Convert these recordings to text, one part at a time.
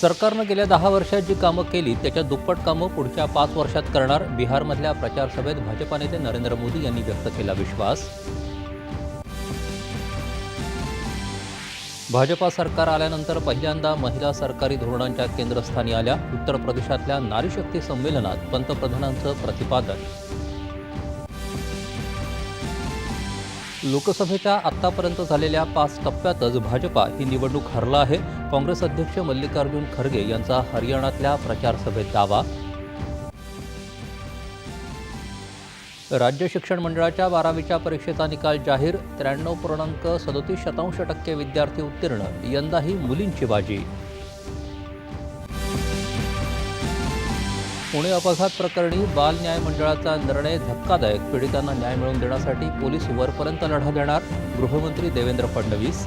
सरकारनं गेल्या दहा वर्षात जी कामं केली त्याच्या दुप्पट कामं पुढच्या पाच वर्षात करणार बिहारमधल्या प्रचार सभेत भाजपा नेते नरेंद्र मोदी यांनी व्यक्त केला विश्वास. भाजपा सरकार आल्यानंतर पहिल्यांदा महिला सरकारी धोरणांच्या केंद्रस्थानी आल्या. उत्तर प्रदेशातल्या नारीशक्ती संमेलनात पंतप्रधानांचं प्रतिपादन लोकसभेच्या आत्तापर्यंत झालेल्या पाच टप्प्यातच भाजपा ही निवडणूक हरला आहे. काँग्रेस अध्यक्ष मल्लिकार्जुन खरगे यांचा हरियाणातल्या प्रचारसभेत दावा. राज्य शिक्षण मंडळाच्या बारावीच्या परीक्षेचा निकाल जाहीर. त्र्याण्णव पूर्णांक सदोतीस शतांश टक्के विद्यार्थी उत्तीर्ण. यंदाही मुलींची बाजी. पुणे अपघात प्रकरणी बाल न्याय मंडळाचा निर्णय धक्कादायक. पीडितांना न्याय मिळवून देण्यासाठी पोलीस वरपर्यंत लढा देणार गृहमंत्री देवेंद्र फडणवीस.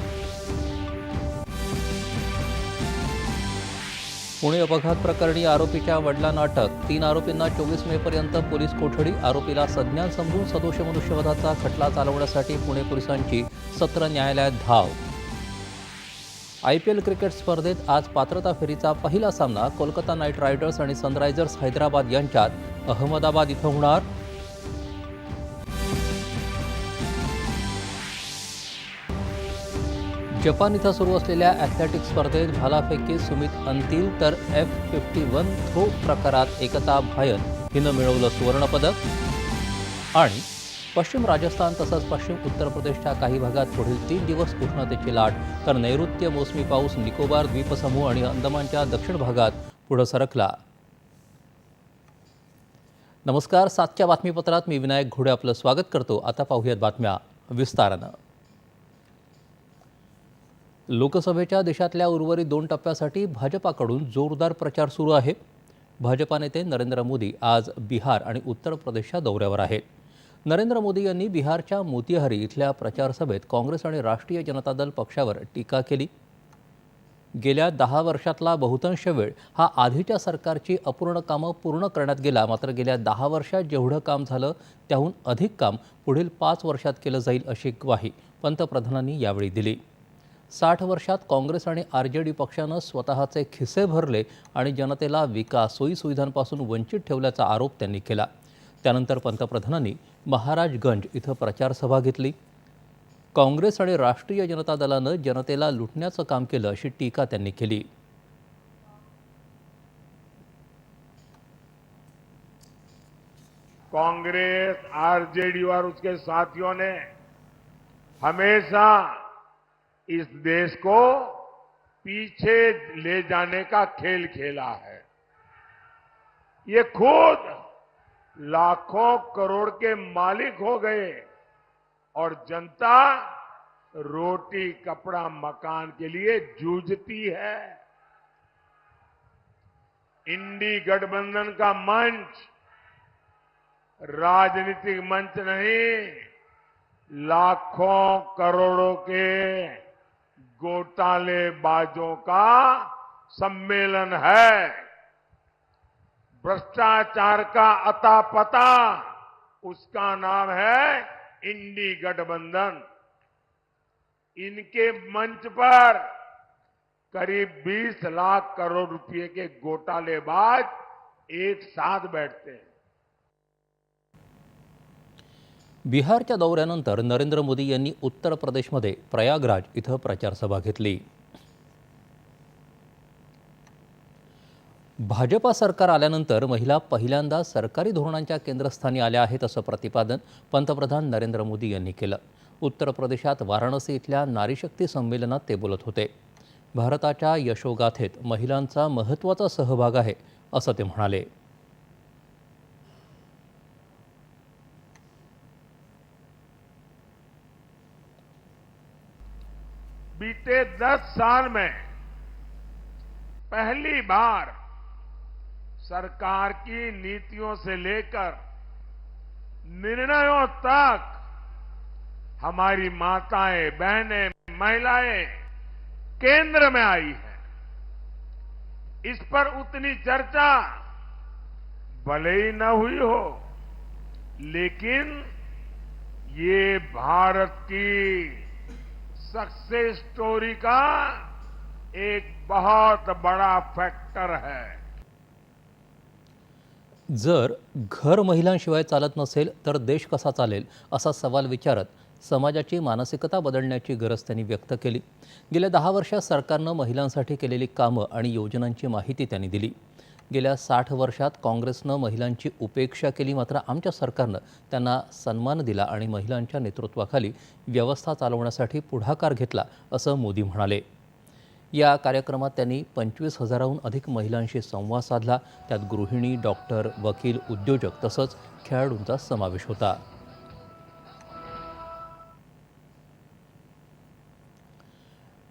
पुणे अपघात प्रकरणी आरोपीच्या वडिलांना अटक तीन आरोपींना चोवीस मेपर्यंत पोलीस कोठडी आरोपीला संज्ञान समजून सदोष मनुष्यवधाचा खटला चालवण्यासाठी पुणे पोलिसांची सत्र न्यायालयात धाव. आय पी एल क्रिकेट स्पर्धेत आज पात्रता फेरीचा पहिला सामना कोलकाता नाईट रायडर्स आणि सनरायझर्स हैदराबाद यांच्यात अहमदाबाद इथं होणार. जपान इथं सुरू असलेल्या ॲथलेटिक स्पर्धेत भालाफेकी सुमित अंतिल तर एफ फिफ्टी वन थ्रो प्रकारात एकता भायन हिनं मिळवलं सुवर्णपदक. आणि पश्चिम राजस्थान तसंच पश्चिम उत्तर प्रदेशच्या काही भागात पुढील तीन दिवस उष्णतेची लाट तर नैऋत्य मोसमी पाऊस निकोबार द्वीपसमूह आणि अंदमानच्या दक्षिण भागात पुढं सरकला. नमस्कार सातच्या बातमीपत्रात मी विनायक घोडे आपलं स्वागत करतो. आता पाहूयात बातम्या विस्तारानं. लोकसभेच्या देशातल्या उर्वरित दोन टप्प्यासाठी भाजपाकडून जोरदार प्रचार सुरू आहे. भाजपा नेते नरेंद्र मोदी आज बिहार आणि उत्तर प्रदेशच्या दौऱ्यावर आहेत. नरेंद्र मोदी यांनी बिहारच्या मोतीहारी इथल्या प्रचार सभेत काँग्रेस आणि राष्ट्रीय जनता दल पक्षावर टीका केली. गेल्या दहा वर्षातला बहुतांश वेळ हा आधीच्या सरकारची अपूर्ण कामं पूर्ण करण्यात गेला मात्र गेल्या दहा वर्षात जेवढं काम झालं त्याहून अधिक काम पुढील पाच वर्षात केलं जाईल अशी ग्वाही पंतप्रधानांनी यावेळी दिली. साठ वर्षात काँग्रेस आणि आर जे डी पक्षानं स्वतःचे खिसे भरले आणि जनतेला विकास सोयीसुविधांपासून वंचित ठेवल्याचा आरोप त्यांनी केला. त्यानंतर पंतप्रधानांनी महाराजगंज इथं प्रचारसभा घेतली. काँग्रेस आणि राष्ट्रीय जनता दलानं जनतेला लुटण्याचं काम केलं अशी टीका त्यांनी केली. कांग्रेस आरजेडी और उसके साथियों ने हमेशा इस देश को पीछे ले जाने का खेल खेला है। ये खुद लाखों करोड़ के मालिक हो गए और जनता रोटी, कपड़ा, मकान के लिए जूझती है। इंडी गठबंधन का मंच राजनीतिक मंच नहीं, लाखों करोड़ों के घोटालेबाजों का सम्मेलन है। भ्रष्टाचार का अता पता उसका नाम है इंडी गठबंधन। इनके मंच पर करीब 20 लाख करोड़ रुपए के घोटालेबाज एक साथ बैठते हैं। बिहारच्या दौऱ्यानंतर नरेंद्र मोदी उत्तर प्रदेशमध्ये प्रयागराज इथं प्रचारसभा घेतली. भाजपा सरकार आल्यानंतर महिला पहिल्यांदा सरकारी धोरणांच्या केंद्रस्थानी आल्या आहेत असं प्रतिपादन पंतप्रधान नरेंद्र मोदी यांनी केलं. उत्तर प्रदेशात वाराणसी इथल्या नारीशक्ती संमेलनात ते बोलत होते. भारताच्या यशोगाथेत महिलांचा महत्त्वाचा सहभाग आहे असं ते म्हणाले. बीते दस साल में पहली बार सरकार की नीतियों से लेकर निर्णयों तक हमारी माताएँ, बहनें, महिलाएँ केंद्र में आई है। इस पर उतनी चर्चा भले ही न हुई हो, लेकिन ये भारत की सक्सेस स्टोरी का एक बहुत बड़ा फैक्टर है। जर घर महिलांशिवाय चालत नसेल तर देश कसा चालेल असा सवाल विचारत समाजाची मानसिकता बदलण्याची गरज त्यांनी व्यक्त केली. गेल्या दहा वर्षात सरकारनं महिलांसाठी केलेली कामं आणि योजनांची माहिती त्यांनी दिली. गेल्या साठ वर्षात काँग्रेसनं महिलांची उपेक्षा केली मात्र आमच्या सरकारनं त्यांना सन्मान दिला आणि महिलांच्या नेतृत्वाखाली व्यवस्था चालवण्यासाठी पुढाकार घेतला असं मोदी म्हणाले. या कार्यक्रमात त्यांनी पंचवीस हजाराहून अधिक महिलांशी संवाद साधला. त्यात गृहिणी डॉक्टर वकील उद्योजक तसंच खेळाडूंचा समावेश होता.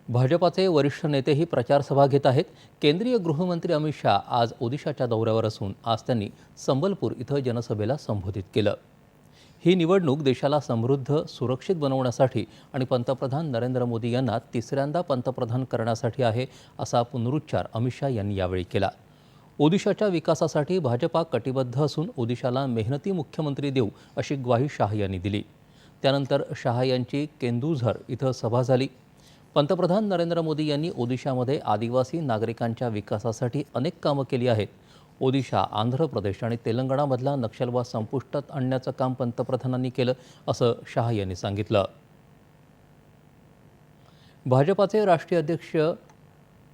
भाजपाचे वरिष्ठ नेतेही प्रचारसभा घेत आहेत. केंद्रीय गृहमंत्री अमित शहा आज ओदिशाच्या दौऱ्यावर असून आज त्यांनी संबलपूर इथं जनसभेला संबोधित केलं. ही निवडणूक देशाला समृद्ध सुरक्षित बनवण्यासाठी आणि पंतप्रधान नरेंद्र मोदी यांना तिसऱ्यांदा पंतप्रधान करण्यासाठी आहे असा पुनरुच्चार अमित शहा यांनी यावेळी केला. ओदिशाच्या विकासासाठी भाजपा कटिबद्ध असून ओदिशाला मेहनती मुख्यमंत्री देऊ अशी ग्वाही शाह यांनी दिली. त्यानंतर शहा यांची केंदुझर इथं सभा झाली. पंतप्रधान नरेंद्र मोदी यांनी ओदिशामध्ये आदिवासी नागरिकांच्या विकासासाठी अनेक कामं केली आहेत. ओदिशा आंध्र प्रदेश आणि तेलंगणामधला नक्षलवाद संपुष्टात आणण्याचं काम पंतप्रधानांनी केलं असं शाह यांनी सांगितलं. भाजपाचे राष्ट्रीय अध्यक्ष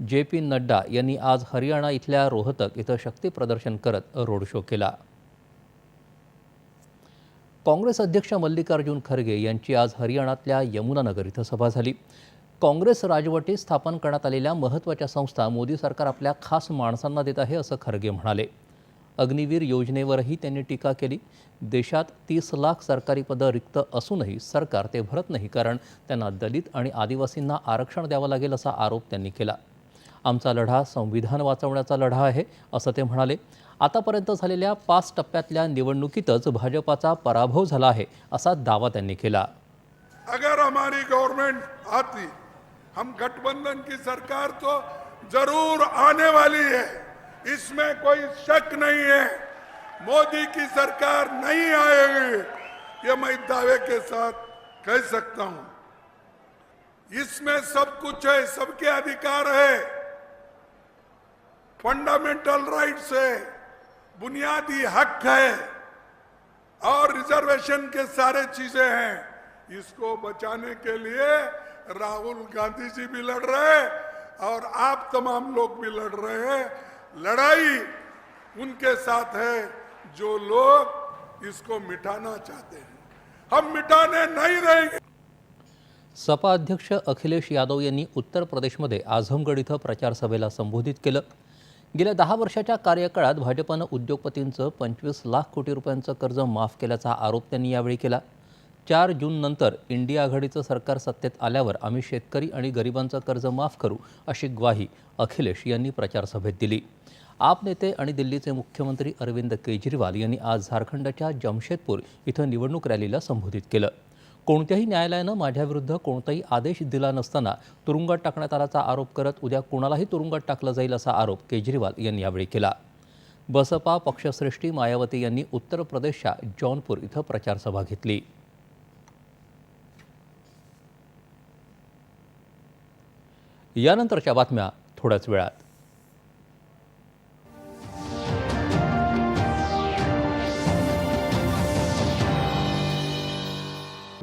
जे पी नड्डा यांनी आज हरियाणा इथल्या रोहतक इथं शक्ती प्रदर्शन करत रोड शो केला. काँग्रेस अध्यक्ष मल्लिकार्जुन खरगे यांची आज हरियाणातल्या यमुनानगर इथं सभा झाली. काँग्रेस राजवटीत स्थापन करण्यात आलेल्या महत्त्वाच्या संस्था मोदी सरकार आपल्या खास माणसांना देत आहे असं खरगे म्हणाले. अग्निवीर योजनेवरही त्यांनी टीका केली. देशात तीस लाख सरकारी पदं रिक्त असूनही सरकार ते भरत नाही कारण त्यांना दलित आणि आदिवासींना आरक्षण द्यावं लागेल असा आरोप त्यांनी केला. आमचा लढा संविधान वाचवण्याचा लढा आहे असं ते म्हणाले. आतापर्यंत झालेल्या पाच टप्प्यातल्या निवडणुकीतच भाजपाचा पराभव झाला आहे असा दावा त्यांनी केला. अगर हमारी गवर्नमेंट आती हम गठबंधन की सरकार तो ज़रूर आने वाली है। इसमें कोई शक नहीं है। मोदी की सरकार नहीं आएगी। ये मैं दावे के साथ कह सकता हूँ। इसमें सब कुछ है, सबके अधिकार है। फंडामेंटल राइट्स है, बुनियादी हक है, और रिजर्वेशन के सारे चीज़ें हैं। इसको बचाने के लिए राहुल गांधी जी भी लड़ रहे हैं और आप तमाम लोग भी लड़ रहे हैं। लड़ाई उनके साथ है जो लोग इसको मिटाना चाहते हैं। हम मिटाने नहीं रहेंगे। सपा अध्यक्ष अखिलेश यादव यांनी उत्तर प्रदेशमध्ये आझमगड इथं प्रचारसभेला संबोधित केलं. गेल्या दहा वर्षाच्या कार्यकाळात भाजपानं उद्योगपतींचं पंचवीस लाख कोटी रुपयांचं कर्ज माफ केल्याचा आरोप त्यांनी यावेळी केला. चार जूननंतर इंडिया आघाडीचं सरकार सत्तेत आल्यावर आम्ही शेतकरी आणि गरिबांचं कर्ज माफ करू अशी ग्वाही अखिलेश यांनी प्रचारसभेत दिली. आप नेते आणि दिल्लीचे मुख्यमंत्री अरविंद केजरीवाल यांनी आज झारखंडच्या जमशेदपूर इथं निवडणूक रॅलीला संबोधित केलं. कोणत्याही न्यायालयानं माझ्याविरुद्ध कोणताही आदेश दिला नसताना तुरुंगात टाकण्यात आल्याचा आरोप करत उद्या कुणालाही तुरुंगात टाकलं जाईल असा आरोप केजरीवाल यांनी यावेळी केला. बसपा पक्षश्रेष्ठी मायावती यांनी उत्तर प्रदेशच्या जौनपूर इथं प्रचारसभा घेतली. यानंतरच्या बातम्या थोड्याच वेळात.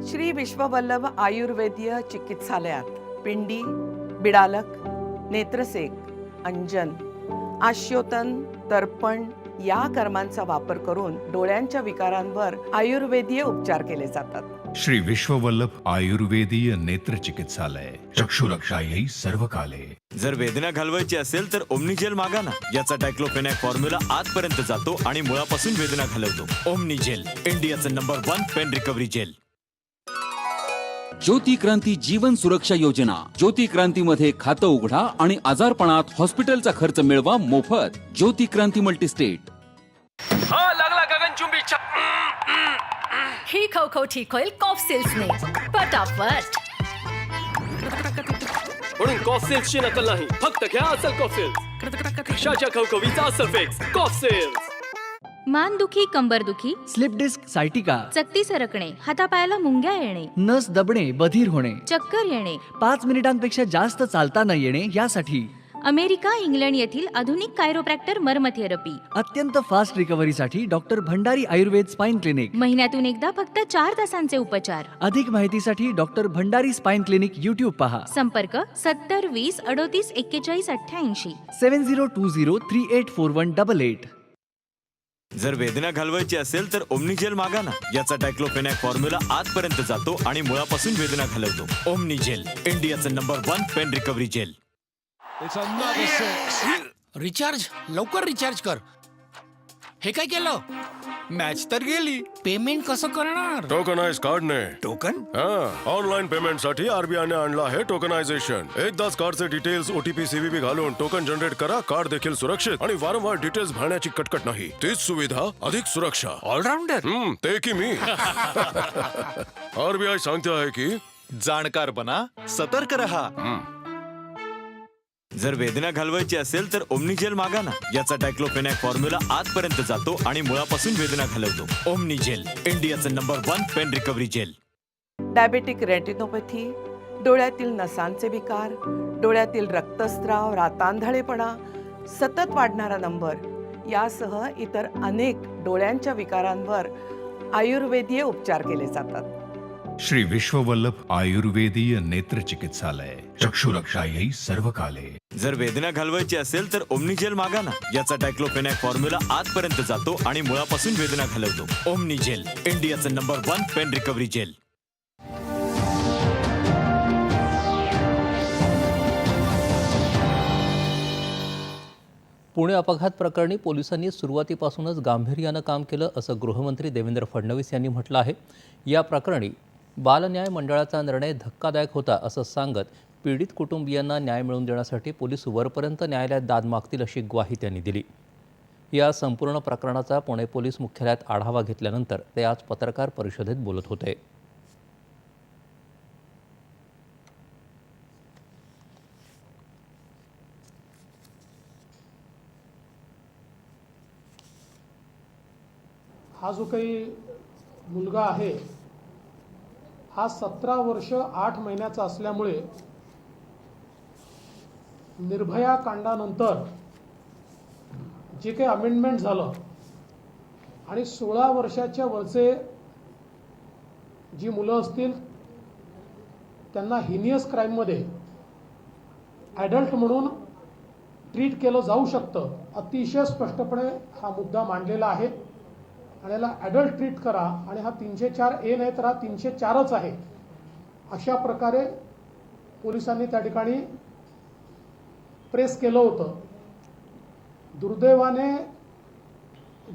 श्री विश्ववल्लभ आयुर्वेदीय चिकित्सालयात पिंडी बिडालक नेत्रसेक अंजन आश्योतन तर्पण या कर्मांचा वापर करून डोळ्यांच्या विकारांवर आयुर्वेदीय उपचार केले जातात. श्री विश्ववल्लभ आयुर्वेदीय नेत्र चिकित्सालय. चक्षुरक्षा येई सर्व काले जर वेदना घालवायची असेल तर ओमनीजेल मागा ना. याचा डायक्लोफेनॅक फॉर्म्युला आतपर्यंत जातो आणि मुळापासून वेदना घालवतो. ओमनीजेल इंडियाचं number one pain recovery gel. Jyoti Kranti Jeevan Suraksha Yojana. Jyoti क्रांतीमध्ये खातं उघडा आणि आजारपणात हॉस्पिटलचा खर्च मिळवा मोफत. ज्योती क्रांती मल्टीस्टेट हा लागला गगनचुंबी ही खवखव ठीक होईल कॉफ सिल्सने पटापट म्हणून कॉफ सिल्सची नकल नाही फक्त घ्या असल कॉफ सिल्स कशाच्या खवखवीचा असल फिक्स कॉफ सिल्स मानदुखी कंबरदुखी स्लिप डिस्क सायटिका. चकती सरकणे हातापायाला मुंग्या येणे नस दबणे बधीर होणे. चक्कर येणे. पाच मिनिटांपेक्षा जास्त चालता न येणे यासाठी. अमेरिका इंग्लंड येथील आधुनिक कायरोप्रॅक्टर मर्म थेरपी अत्यंत fast रिकव्हरीसाठी doctor Bhandari Ayurveda spine clinic महिन्यातून एकदा फक्त चार तासांचे उपचार. अधिक माहितीसाठी doctor Bhandari spine clinic YouTube पहा. संपर्क सत्तर वीस अडोतीस एक्केचाळीस अठ्ठ्याऐंशी. Seven zero two zero three eight four one double eight. जर वेदना घालवायची असेल तर ओमनीजेल मागा ना. याचा डायक्लोफेनॅक फॉर्म्युला आतपर्यंत जातो आणि मुळापासून वेदना घालवतो. ओमनीजेल इंडियाचं number one pain recovery gel recharge लवकर रिचार्ज कर. हे काय केलं? मॅच तर गेली. पेमेंट कसं करणार? टोकनाइज कार्डने टोकन हा ऑनलाईन पेमेंटसाठी आरबीआयने आणलं आहे टोकनायझेशन एकदाच कार्डचे डिटेल्स ओटीपी सीव्हीबी घालून टोकन जनरेट करा कार्ड देखील सुरक्षित आणि वारंवार डिटेल्स भरण्याची कटकट नाही. तीच सुविधा अधिक सुरक्षा. ऑलराऊंडर हम्म ते की मी. आरबीआय सांगते आहे की जाणकार बना सतर्क रहा. जर वेदना घालवायची असेल तर ओमनीजेल मागा ना. याचा डायक्लोफेनॅक फॉर्म्युला आतपर्यंत जातो आणि मुळापासून वेदना घालवतो. ओमनीजेल इंडियाचं number one pain recovery gel. Diabetic retinopathy डोळ्यातील नसांचे विकार डोळ्यातील रक्तस्राव रातांधळेपणा सतत वाढणारा नंबर यासह इतर अनेक डोळ्यांच्या विकारांवर आयुर्वेदीय उपचार केले जातात. श्री विश्ववल्लभ आयुर्वेदीय नेत्र चिकित्सालय चक्षुरक्षायै सर्व काले जर वेदना घालवायची असेल तर ओमनीजेल मागा ना. याचा डायक्लोफेनॅक फॉर्म्युला आतपर्यंत जातो आणि मुळापासून वेदना घालवतो. ओमनीजेल इंडियाचं number one pain recovery gel. Pune अपघात प्रकरणी पोलिसांनी सुरुवातीपासूनच गांभीर्यानं काम केलं असं गृहमंत्री देवेंद्र फडणवीस यांनी म्हटलं आहे. या प्रकरणी बालन्याय मंडळाचा निर्णय धक्कादायक होता असं सांगत पीडित कुटुंबियांना न्याय मिळवून देण्यासाठी पोलीस वरपर्यंत न्यायालयात दाद मागतील अशी ग्वाही त्यांनी दिली. या संपूर्ण प्रकरणाचा पुणे पोलीस मुख्यालयात आढावा घेतल्यानंतर ते आज पत्रकार परिषदेत बोलत होते. हा जो काही मुलगा आहे हा सतरा वर्ष आठ महिन्याचा असल्यामुळे निर्भया कांडानंतर जे काही अमेंडमेंट झालं आणि सोळा वर्षाच्या वरचे जी मुलं असतील त्यांना हिनियस क्राईममध्ये ॲडल्ट म्हणून ट्रीट केलं जाऊ शकतं. अतिशय स्पष्टपणे हा मुद्दा मांडलेला आहे. आणि याला ॲडल्ट ट्रीट करा. आणि हा तीनशे चार ए नाही तर हा तीनशे चारच आहे. अशा प्रकारे पोलिसांनी त्या ठिकाणी प्रेस केलं होतं. दुर्दैवाने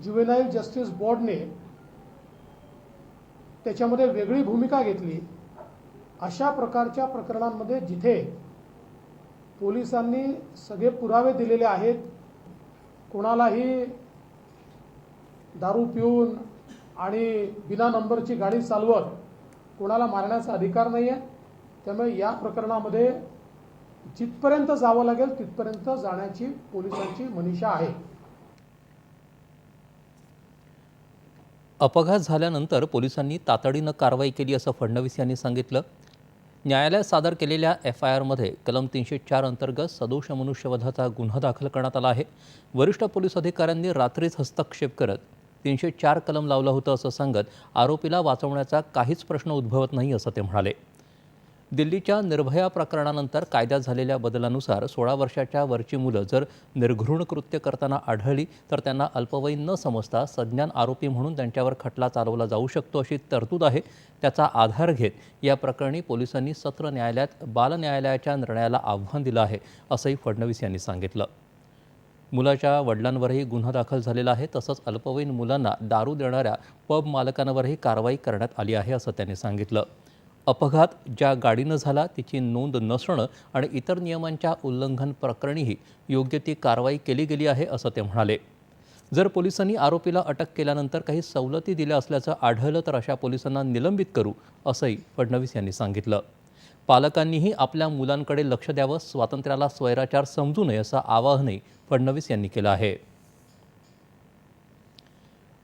ज्युवेनाईल जस्टिस बोर्डने त्याच्यामध्ये वेगळी भूमिका घेतली. अशा प्रकारच्या प्रकरणांमध्ये जिथे पोलिसांनी सगळे पुरावे दिलेले आहेत कोणालाही दारू पिऊन आणि बिना नंबरची गाडी चालवत कोणाला मारण्याचा अधिकार नाही आहे त्यामुळे या प्रकरणामध्ये जिथपर्यंत जावं लागेल तिथपर्यंत जाण्याची पोलिसांची मनीषा आहे. अपघात झाल्यानंतर पोलिसांनी तातडीनं कारवाई केली असं फडणवीस यांनी सांगितलं. न्यायालयात सादर केलेल्या एफ आय आरमध्ये कलम तीनशे चार अंतर्गत सदोष मनुष्यवधाचा गुन्हा दाखल करण्यात आला आहे. वरिष्ठ पोलीस अधिकाऱ्यांनी रात्रीच हस्तक्षेप करत तीनशे चार कलम लावलं होतं असं सांगत आरोपीला वाचवण्याचा काहीच प्रश्न उद्भवत नाही असं ते म्हणाले. दिल्लीच्या निर्भया प्रकरणानंतर कायद्यात झालेल्या बदलानुसार सोळा वर्षाच्या वरची मुलं जर निर्घृण कृत्य करताना आढळली तर त्यांना अल्पवयीन न समजता सज्ञान आरोपी म्हणून त्यांच्यावर खटला चालवला जाऊ शकतो अशी तरतूद आहे. त्याचा आधार घेत या प्रकरणी पोलिसांनी सत्र न्यायालयात बाल न्यायालयाच्या निर्णयाला आव्हान दिलं आहे असंही फडणवीस यांनी सांगितलं. मुलाच्या वडिलांवरही गुन्हा दाखल झालेला आहे. तसंच अल्पवयीन मुलांना दारू देणाऱ्या पब मालकांवरही कारवाई करण्यात आली आहे असं त्यांनी सांगितलं. अपघात ज्या गाडीनं झाला तिची नोंद नसणं आणि इतर नियमांच्या उल्लंघन प्रकरणीही योग्य ती कारवाई केली गेली आहे असं ते म्हणाले. जर पोलिसांनी आरोपीला अटक केल्यानंतर काही सवलती दिल्या असल्याचं आढळलं तर अशा पोलिसांना निलंबित करू असंही फडणवीस यांनी सांगितलं. पालकांनीही आपल्या मुलांकडे लक्ष द्यावं स्वातंत्र्याला स्वैराचार समजू नये असं आवाहनही फडणवीस यांनी केलं आहे.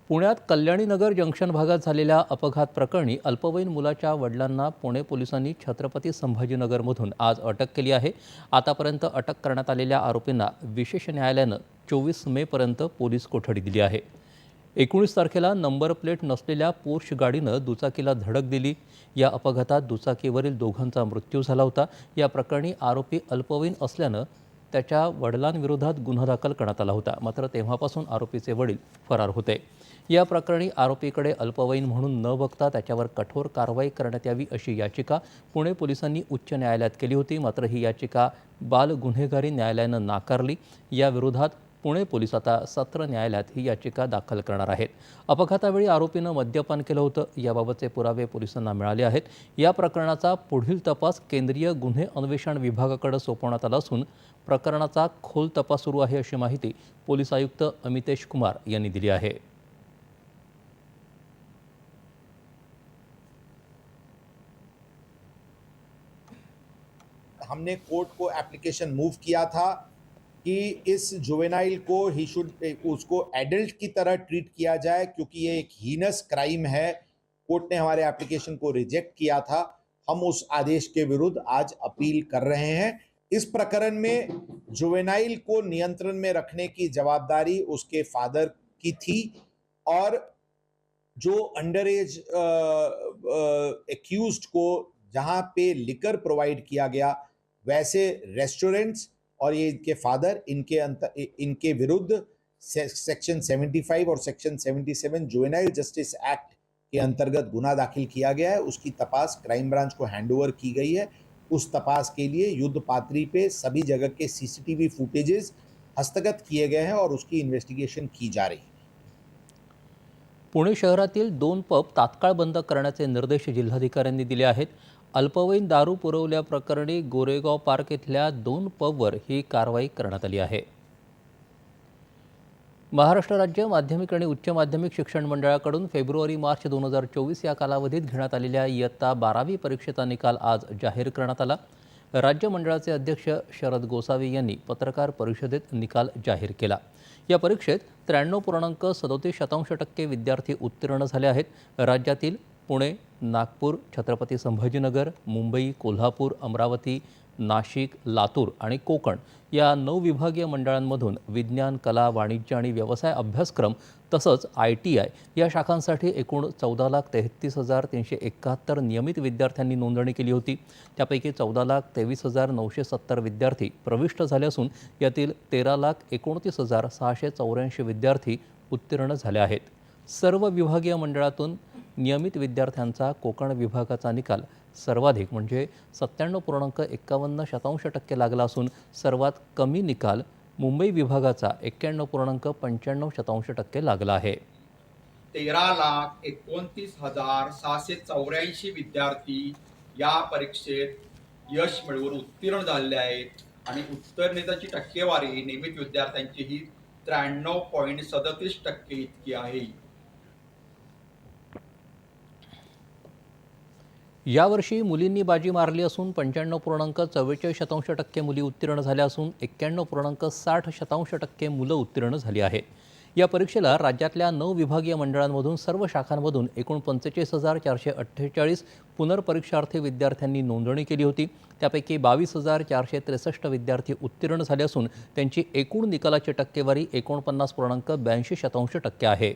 पुण्यात कल्याणीनगर जंक्शन भागात झालेल्या अपघात प्रकरणी अल्पवयीन मुलाच्या वडिलांना पुणे पोलिसांनी छत्रपती संभाजीनगरमधून आज अटक केली आहे. आतापर्यंत अटक करण्यात आलेल्या आरोपींना विशेष न्यायालयानं चोवीस मेपर्यंत पोलीस कोठडी दिली आहे. एकोणीस तारखेला नंबर प्लेट नसलेल्या पोर्श गाडीनं दुचाकीला धडक दिली. या अपघातात दुचाकीवरील दोघांचा मृत्यू झाला होता. या प्रकरणी आरोपी अल्पवयीन असल्यानं त्याच्या वडिलांविरोधात गुन्हा दाखल करण्यात आला होता. मात्र तेव्हापासून आरोपीचे वडील फरार होते. या प्रकरणी आरोपीकडे अल्पवयीन म्हणून न बघता त्याच्यावर कठोर कारवाई करण्यात यावी अशी याचिका पुणे पोलिसांनी उच्च न्यायालयात केली होती. मात्र ही याचिका बाल गुन्हेगारी न्यायालयानं नाकारली. याविरोधात पुणे पोलीस आता सत्र न्यायालयात ही याचिका दाखल करणार आहेत. अपघातावेळी आरोपीनं मद्यपान केलं होतं. याबाबतचे पुरावे पोलिसांना मिळाले आहेत. या प्रकरणाचा पुढील तपास केंद्रीय गुन्हे अन्वेषण विभागाकडे सोपवण्यात आला असून प्रकरणाचा खोल तपास सुरू आहे अशी माहिती पोलीस आयुक्त अमितेश कुमार यांनी दिली आहे. हमने कोर्ट को एप्लीकेशन मूव किया था कि इस जुवेनाइल को ही शुड उसको एडल्ट की तरह ट्रीट किया जाए क्योंकि ये एक हीनस क्राइम है। कोर्ट ने हमारे एप्लीकेशन को रिजेक्ट किया था। हम उस आदेश के विरुद्ध आज अपील कर रहे हैं। इस प्रकरण में जुवेनाइल को नियंत्रण में रखने की जवाबदारी उसके फादर की थी और जो अंडर एज एक्यूज को जहाँ पे लिकर प्रोवाइड किया गया, वैसे रेस्टोरेंट्स और ये इनके फादर, इनके अंतर इनके विरुद्ध सेक्शन 75 और सेक्शन 77 जुवेनाइल जस्टिस एक्ट के अंतर्गत गुना दाखिल किया गया है। उसकी तपास क्राइम ब्रांच को हैंडओवर की गई है। उस तपास के लिए युद्ध पात्री पे सभी जगह के सीसीटीवी फुटेजेस हस्तगत किए गए हैं और उसकी इन्वेस्टिगेशन की जा रही है। पुणे शहरातील दोन पब तात्काळ बंद करण्याचे निर्देश जिल्हाधिकाऱ्यांनी दिले आहेत. अल्पवयीन दारू पुरवल्याप्रकरणी गोरेगाव पार्क इथल्या दोन पबवर ही कारवाई करण्यात आली आहे. महाराष्ट्र राज्य माध्यमिक आणि उच्च माध्यमिक शिक्षण मंडळाकडून फेब्रुवारी मार्च दोन हजार चोवीस या कालावधीत घेण्यात आलेल्या इयत्ता बारावी परीक्षेचा निकाल आज जाहीर करण्यात आला. राज्य मंडळाचे अध्यक्ष शरद गोसावी यांनी पत्रकार परिषदेत निकाल जाहीर केला. या परीक्षेत त्र्याण्णव पूर्णांक सदोतीस शतांश टक्के विद्यार्थी उत्तीर्ण झाले आहेत. राज्यातील पुणे नागपूर छत्रपती संभाजीनगर मुंबई कोल्हापूर अमरावती नाशिक लातूर आणि कोकण या नऊ विभागीय मंडळांमधून विज्ञान कला वाणिज्य आणि व्यवसाय अभ्यासक्रम तसंच आय टी आय या शाखांसाठी एकूण चौदा लाख तेहतीस हजार तीनशे एकाहत्तर नियमित विद्यार्थ्यांनी नोंदणी केली होती. त्यापैकी चौदा लाख तेवीस हजार नऊशे सत्तर विद्यार्थी प्रविष्ट झाले असून यातील तेरा लाख एकोणतीस हजार सहाशे चौऱ्याऐंशी विद्यार्थी उत्तीर्ण झाले आहेत. सर्व विभागीय मंडळातून नियमित विद्यार्थ्यांचा कोकण विभागाचा निकाल सर्वाधिक म्हणजे सत्त्याण्णव पूर्णांक एक्कावन्न शतांश टक्के लागला असून सर्वात कमी निकाल मुंबई विभागाचा एक्क्याण्णव पूर्णांक पंच्याण्णव शतांश टक्के लागला आहे. तेरा लाख एकोणतीस हजार सहाशे चौऱ्याऐंशी विद्यार्थी या परीक्षेत यश मिळवून उत्तीर्ण झालेले आहेत आणि उत्तीर्णतेची टक्केवारी नियमित विद्यार्थ्यांची ही त्र्याण्णव पॉईंट सदतीस टक्के इतकी आहे. यावर्षी मुलींनी बाजी मारली असून पंच्याण्णव पूर्णांक चव्वेचाळीस शतांश टक्के मुली उत्तीर्ण झाल्या असून एक्क्याण्णव पूर्णांक साठ शतांश टक्के मुलं उत्तीर्ण झाली आहेत या परीक्षेला राज्यातल्या नऊ विभागीय मंडळांमधून सर्व शाखांमधून एकूण पंचेचाळीस हजार चारशे अठ्ठेचाळीस पुनर्परीक्षार्थी विद्यार्थ्यांनी नोंदणी केली होती. त्यापैकी बावीस हजार चारशे त्रेसष्ट विद्यार्थी उत्तीर्ण झाले असून त्यांची एकूण निकालाची टक्केवारी एकोणपन्नास पूर्णांक ब्याऐंशी शतांश टक्के आहे.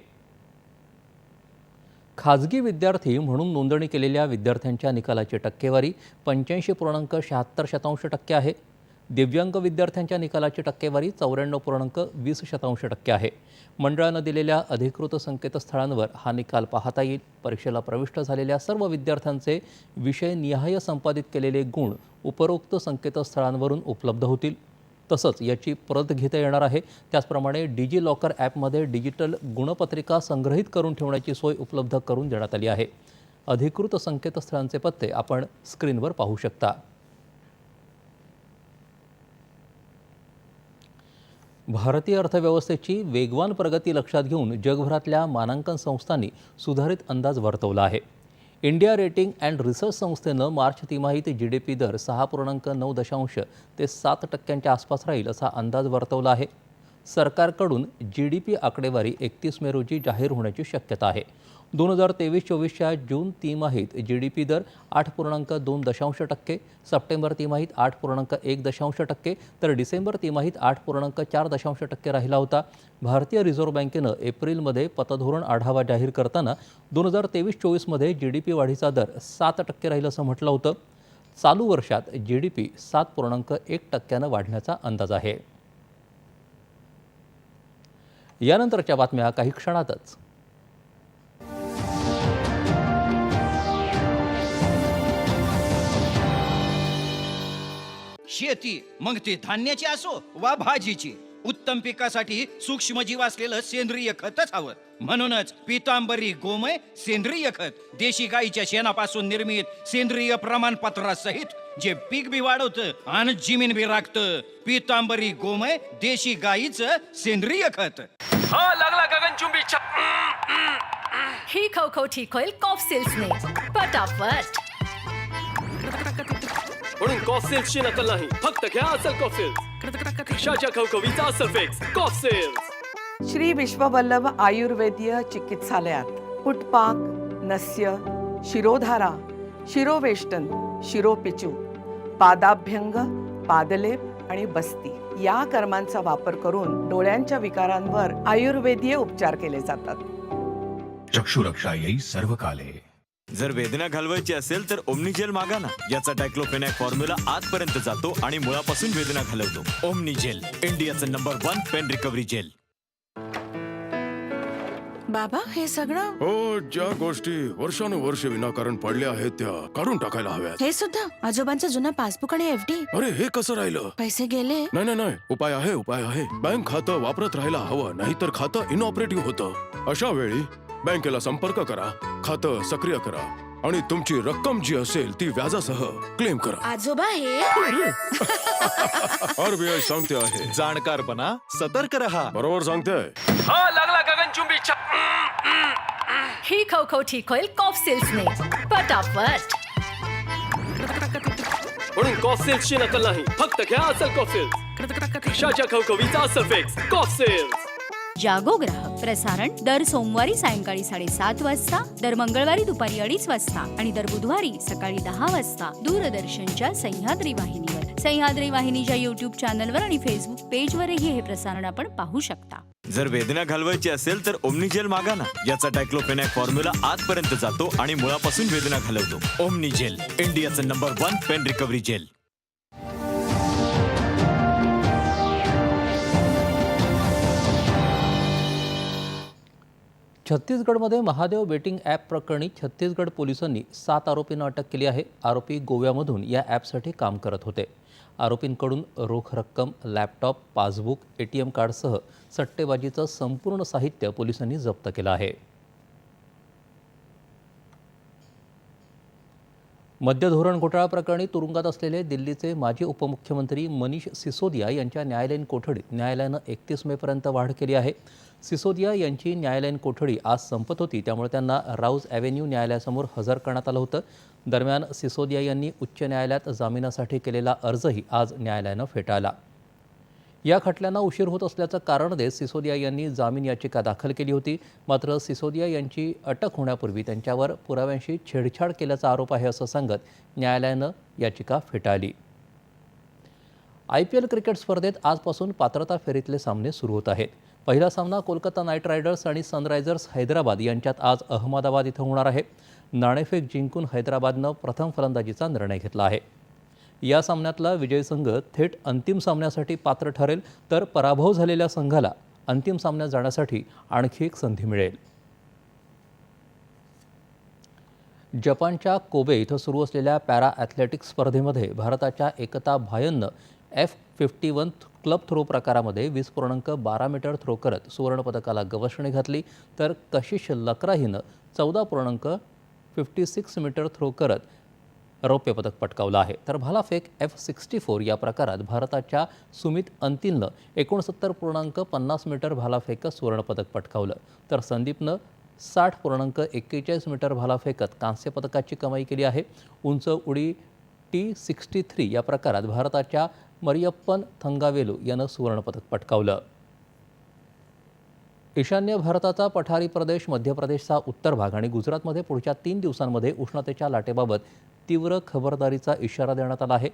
खाजगी विद्यार्थी म्हणून नोंदणी केलेल्या विद्यार्थ्यांच्या निकालाची टक्केवारी पंच्याऐंशी पूर्णांक शहात्तर शतांश टक्के आहे. दिव्यांग विद्यार्थ्यांच्या निकालाची टक्केवारी चौऱ्याण्णव पूर्णांक वीस शतांश टक्के आहे. मंडळानं दिलेल्या अधिकृत संकेतस्थळांवर हा निकाल पाहता येईल. परीक्षेला प्रविष्ट झालेल्या सर्व विद्यार्थ्यांचे विषयनिहाय संपादित केलेले गुण उपरोक्त संकेतस्थळांवरून उपलब्ध होतील. तसंच याची प्रत घेता येणार आहे. त्याचप्रमाणे डिजी लॉकर ॲपमध्ये डिजिटल गुणपत्रिका संग्रहित करून ठेवण्याची सोय उपलब्ध करून देण्यात आली आहे. अधिकृत संकेतस्थळांचे पत्ते आपण स्क्रीनवर पाहू शकता. भारतीय अर्थव्यवस्थेची वेगवान प्रगती लक्षात घेऊन जगभरातल्या मानांकन संस्थांनी सुधारित अंदाज वर्तवला आहे. इंडिया रेटिंग अँड रिसर्च संस्थेनं मार्च तिमाहीत जी डी पी दर सहा पूर्णांक नऊ दशांश ते सात टक्क्यांच्या आसपास राहील असा अंदाज वर्तवला आहे. सरकारकडून जी डी पी आकडेवारी एकतीस मे रोजी जाहीर होण्याची शक्यता आहे. दोन हजार तेवीस चोवीसच्या जून तिमाहीत जी डी पी दर आठ पूर्णांक दोन दशांश टक्के सप्टेंबर तिमाहीत आठ पूर्णांक एक दशांश टक्के तर डिसेंबर तिमाहीत आठ पूर्णांक चार दशांश टक्के राहिला होता. भारतीय रिझर्व्ह बँकेनं एप्रिलमध्ये पतधोरण आढावा जाहीर करताना दोन हजार तेवीस चोवीसमध्ये जी डी पी वाढीचा दर सात टक्के राहील असं म्हटलं होतं. चालू वर्षात जी डी पी सात पूर्णांक एक टक्क्यानं वाढण्याचा अंदाज आहे. यानंतरच्या बातम्या काही क्षणातच. शेती मग ते धान्याची असो वा भाजीची. उत्तम पिकासाठी सूक्ष्म जीव असलेलं सेंद्रिय खतच हवं. म्हणूनच पितांबरी गोमय सेंद्रिय खत देशी गाईच्या शेणापासून निर्मित सेंद्रिय प्रमाणपत्रासहित जे पीक बी वाढवतं आणि जमीन बी राखतं पितांबरी गोमय देशी गाईचं सेंद्रिय खत. हा लागला गगनचुंबी ही खवखवठी होईल कॉफ सिल्क्सने पटापट. म्हणून कॉफ सेल्सची नकल नाही. फक्त घ्या असेल कॉफ सेल्स कशाच्या खवखवीचा असेल फिक्स कॉफ सेल्स श्री विश्ववल्लभ आयुर्वेदीय चिकित्सालयात पुटपाक नस्य शिरोधारा शिरोवेष्टन शिरोपिचू पादाभ्यंग पादलेप आणि बस्ती या कर्मांचा वापर करून डोळ्यांच्या विकारांवर आयुर्वेदीय उपचार केले जातात. चक्षुरक्षा येई सर्व काले जर वेदना घालवायची असेल तर ओमनीजेल मागा ना. याचा डायक्लोफेनॅक फॉर्म्युला आतपर्यंत जातो आणि मुळापासून वेदना घालवतो. ओमनीजेल इंडियाचं number one pain recovery gel. बाबा हे सगळं हो ज्या गोष्टी वर्षानुवर्ष विनाकारण पडल्या आहेत त्या काढून टाकायला हव्यात. हे सुद्धा आजोबांचं जुनं पासबुक आणि एफ डी? अरे हे कसं राहिलं? पैसे गेले? नाही नाही नाही. उपाय आहे उपाय आहे. बँक खातं वापरत राहायला हवं नाहीतर खातं इनऑपरेटिव्ह होतं. अशा वेळी बँकेला संपर्क करा खातं सक्रिय करा आणि तुमची रक्कम जी असेल ती व्याजासह क्लेम करा. आजोबा हे? आरबीआय सांगते आहे. जाणकारपणा सतर्क रहा. बरोबर सांगते. हा लागला गगनचुंबी. ही खवखवठी होईल कॉफ सिल्क्सने पटापट. म्हणून कॉफ सेल्सची नकल नाही. फक्त घ्या असेल कॉफ सेल्स कशाच्या खवखवीचा असेल फिक्स कॉफ सेल्स जागो ग्राहक प्रसारण दर सोमवारी सायंकाळी साडेसात वाजता दर मंगळवारी दुपारी अडीच वाजता आणि दर बुधवारी सकाळी दहा वाजता दूरदर्शनच्या सह्याद्री वाहिनीवर. सह्याद्री वाहिनीच्या युट्यूब चॅनलवर आणि फेसबुक पेजवरही हे प्रसारण आपण पाहू शकता. जर वेदना घालवायची असेल तर ओमनिजेल मागा ना. याचा डायक्लोफेनॅक फॉर्म्युला आतपर्यंत जातो आणि मुळापासून वेदना घालवतो. ओमनिजेल इंडियाचं number one pain recovery gel छत्तीसगडमध्ये महादेव बेटिंग ॲप प्रकरणी छत्तीसगड पोलिसांनी सात आरोपींना अटक केली आहे. आरोपी गोव्यामधून या ॲपसाठी काम करत होते. आरोपींकडून रोख रक्कम laptop passbook A T M कार्डसह सट्टेबाजीचं संपूर्ण साहित्य पोलिसांनी जप्त केलं आहे. मद्य धोरण घोटाळा प्रकरणी तुरुंगात असलेले दिल्लीचे माजी उपमुख्यमंत्री मनीष सिसोदिया यांच्या न्यायालयीन कोठडीत न्यायालयानं एकतीस मेपर्यंत वाढ केली आहे. सिसोदिया यांची न्यायालयीन कोठडी आज संपत होती त्यामुळे त्यांना राऊज ॲव्हेन्यू न्यायालयासमोर हजर करण्यात आलं होतं. दरम्यान सिसोदिया यांनी उच्च न्यायालयात जामिनासाठी केलेला अर्जही आज न्यायालयानं फेटाळला. या खटल्यांना उशीर होत असल्याचं कारण देत सिसोदिया यांनी जामीन याचिका दाखल केली होती. मात्र सिसोदिया यांची अटक होण्यापूर्वी त्यांच्यावर पुराव्यांशी छेडछाड केल्याचा आरोप आहे असं सांगत न्यायालयानं याचिका फेटाळली. आय पी एल क्रिकेट स्पर्धेत आजपासून पात्रता फेरीतले सामने सुरू होत आहेत. पहिला सामना कोलकाता नाईट रायडर्स आणि सनरायझर्स हैदराबाद यांच्यात आज अहमदाबाद इथं होणार आहे. नाणेफेक जिंकून हैदराबादनं प्रथम फलंदाजीचा निर्णय घेतला आहे. या सामन्यातला विजयी संघ थेट अंतिम सामन्यासाठी पात्र ठरेल. तर पराभव झालेल्या संघाला अंतिम सामन्यात जाण्यासाठी आणखी एक संधी मिळेल. जपानच्या कोबे इथं सुरू असलेल्या पॅरा ॲथलेटिक्स स्पर्धेमध्ये भारताच्या Ekta भायननं F fifty one club throw प्रकारामध्ये वीस पूर्णांक बारा मीटर थ्रो करत सुवर्णपदकाला गवसणी घातली. तर कशिश लकरा हिनं चौदा पूर्णांक फिफ्टी सिक्स मीटर थ्रो करत रौप्यपदक पटकावलं आहे. तर भालाफेक एफ सिक्स्टी फोर या प्रकारात भारताच्या सुमित अंतिननं एकोणसत्तर पूर्णांक पन्नास मीटर भालाफेकत सुवर्णपदक पटकावलं. तर संदीपनं साठ पूर्णांक एक्केचाळीस मीटर भालाफेकत कांस्यपदकाची कांस्य पदकाची कमाई केली आहे. उंच उडी टी सिक्स्टी थ्री या प्रकारात भारताच्या मरियप्पन थंगावेलू यानं सुवर्णपदक पटकावलं. ईशान्य भारताचा पठारी प्रदेश मध्य प्रदेशचा उत्तर भाग आणि गुजरातमध्ये पुढच्या तीन दिवसांमध्ये उष्णतेच्या लाटेबाबत तीव्र खबरदारीचा इशारा देण्यात आला आहे.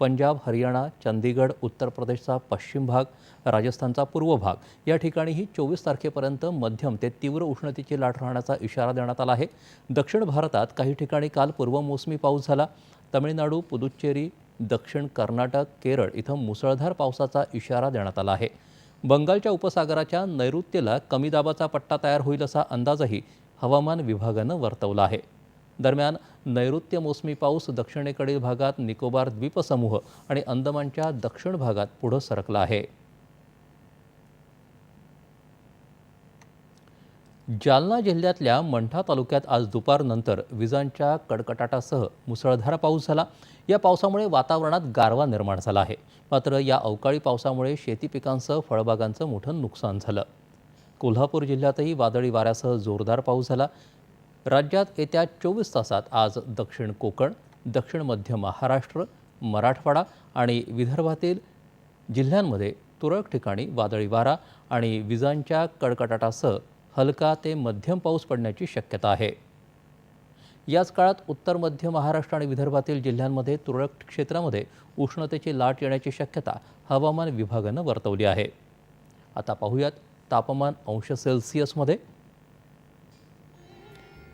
पंजाब हरियाणा चंदीगड उत्तर प्रदेशचा पश्चिम भाग राजस्थानचा पूर्व भाग या ठिकाणीही चोवीस तारखेपर्यंत मध्यम ते तीव्र उष्णतेची लाट राहण्याचा इशारा देण्यात आला आहे. दक्षिण भारतात काही ठिकाणी काल पूर्वमोसमी पाऊस झाला. तमिळनाडू पुदुच्चेरी दक्षिण कर्नाटक केरळ इथं मुसळधार पावसाचा इशारा देण्यात आला आहे. बंगालच्या उपसागराच्या नैऋत्येला कमी दाबाचा पट्टा तयार होईल असा अंदाजही हवामान विभागानं वर्तवला आहे. दरम्यान नैऋत्य मोसमी पाऊस दक्षिणेकडील भागात निकोबार द्वीपसमूह आणि अंदमानच्या दक्षिण भागात पुढं सरकला आहे. जालना जिल्ह्यातल्या मंठा तालुक्यात आज दुपारनंतर विजांच्या कडकडाटासह मुसळधार पाऊस झाला. या पावसामुळे वातावरणात गारवा निर्माण झाला आहे. मात्र या अवकाळी पावसामुळे शेती पिकांसह फळबागांचं मोठं नुकसान झालं. कोल्हापूर जिल्ह्यातही वादळी वाऱ्यासह जोरदार पाऊस झाला. राज्यात येत्या चोवीस तासात आज दक्षिण कोकण दक्षिण मध्य महाराष्ट्र मराठवाडा आणि विदर्भातील जिल्ह्यांमध्ये तुरळक ठिकाणी वादळी वारा आणि विजांच्या कडकडाटासह हलका ते मध्यम पाऊस पडण्याची शक्यता आहे. याच काळात उत्तर मध्य महाराष्ट्र आणि विदर्भातील जिल्ह्यांमध्ये तुरळक क्षेत्रामध्ये उष्णतेची लाट येण्याची शक्यता हवामान विभागानं वर्तवली आहे. आता पाहूयात तापमान अंश सेल्सिअसमध्ये.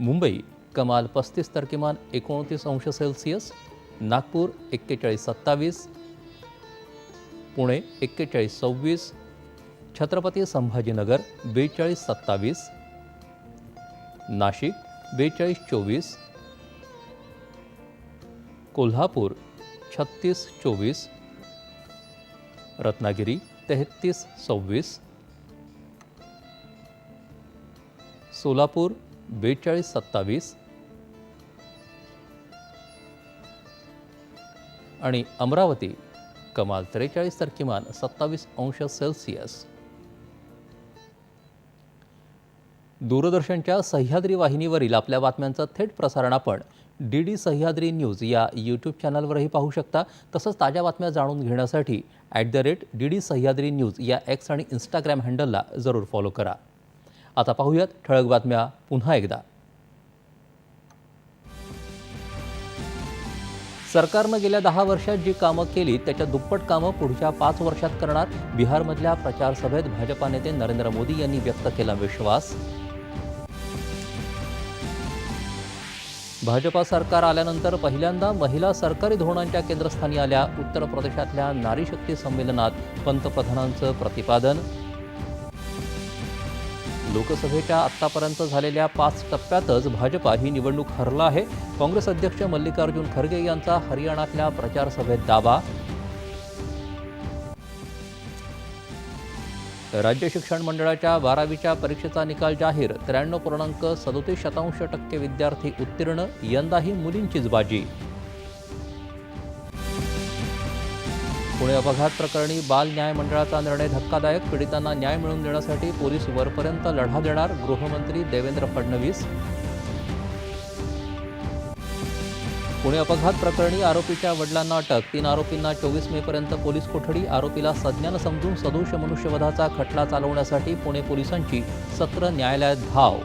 मुंबई कमाल पस्तीस तर किमान एकोणतीस अंश सेल्सिअस नागपूर एक्केचाळीस सत्तावीस पुणे एक्केचाळीस सव्वीस छत्रपती संभाजीनगर बेचाळीस सत्तावीस नाशिक बेचाळीस चोवीस कोल्हापूर छत्तीस चोवीस रत्नागिरी तेहत्तीस सव्वीस सोलापूर बेचाळीस सत्तावीस आणि अमरावती कमाल त्रेचाळीस तर किमान सत्तावीस अंश सेल्सिअस. दूरदर्शनच्या सह्याद्री वाहिनीवरील आपल्या बातम्यांचं थेट प्रसारण आपण डी डी सह्याद्री न्यूज या यूट्यूब चॅनलवरही पाहू शकता. तसंच ताज्या बातम्या जाणून घेण्यासाठी at the rate D D Sahyadri news या एक्स आणि इंस्टाग्राम हँडलला जरूर फॉलो करा. आता पाहूयात ठळक बातम्या पुन्हा एकदा. सरकारनं गेल्या दहा वर्षात जी कामं केली त्याच्या दुप्पट कामं पुढच्या पाच वर्षात करणार? बिहारमधल्या प्रचारसभेत भाजपा नेते नरेंद्र मोदी यांनी व्यक्त केला विश्वास. भाजपा सरकार आल्यानंतर पहिल्यांदा महिला सरकारी धोरणांच्या केंद्रस्थानी आल्या. उत्तर प्रदेशातल्या नारी शक्ती संमेलनात पंतप्रधानांचं प्रतिपादन. लोकसभेच्या आत्तापर्यंत झालेल्या पाच टप्प्यातच भाजपा ही निवडणूक हरला आहे. काँग्रेस अध्यक्ष मल्लिकार्जुन खरगे यांचा हरियाणातल्या प्रचारसभेत दावा. राज्य शिक्षण मंडळाच्या बारावीच्या परीक्षेचा निकाल जाहीर. त्र्याण्णव पूर्णांक सदोतीस शतांश टक्के विद्यार्थी उत्तीर्ण यंदाही मुलींचीच बाजी. पुणे अपघात प्रकरणी बाल न्याय मंडळाचा निर्णय धक्कादायक पीडितांना न्याय मिळवून देण्यासाठी पोलीस वरपर्यंत लढा देणार गृहमंत्री देवेंद्र फडणवीस. पुणे अपघात प्रकरणी आरोपीच्या वडिलांना अटक. तीन आरोपींना चोवीस मेपर्यंत पोलीस कोठडी आरोपीला संज्ञानं समजून सदोष मनुष्यवधाचा खटला चालवण्यासाठी पुणे पोलिसांची सत्र न्यायालयात धाव.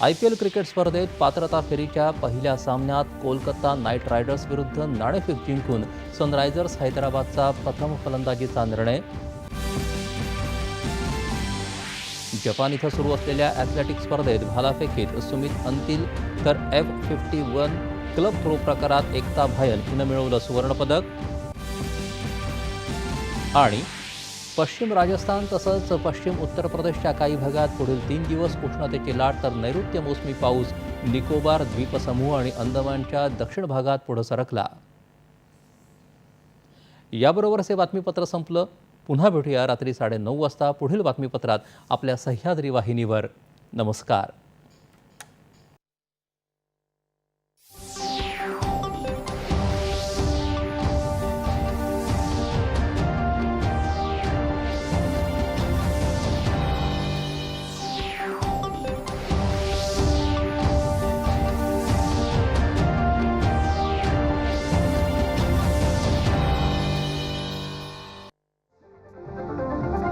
आय पी एल क्रिकेट स्पर्धेत पात्रता फेरीच्या पहिल्या सामन्यात कोलकाता नाईट रायडर्स विरुद्ध नाणेफेक जिंकून सनरायझर्स हैदराबादचा प्रथम फलंदाजीचा निर्णय. जपान इथं सुरू असलेल्या ॲथलेटिक स्पर्धेत भालाफेकीत सुमित अंतिल तर F fifty one club throw प्रकारात एकता भायल हिनं मिळवलं सुवर्णपदक. आणि पश्चिम राजस्थान तसंच पश्चिम उत्तर प्रदेशच्या काही भागात पुढील तीन दिवस उष्णतेची लाट तर नैऋत्य मोसमी पाऊस निकोबार द्वीपसमूह आणि अंदमानच्या दक्षिण भागात पुढं सरकला. याबरोबरच हे बातमीपत्र संपलं. पुन्हा भेटूया रात्री साडेनऊ वाजता पुढील बातमीपत्रात आपल्या सह्याद्री वाहिनीवर. नमस्कार.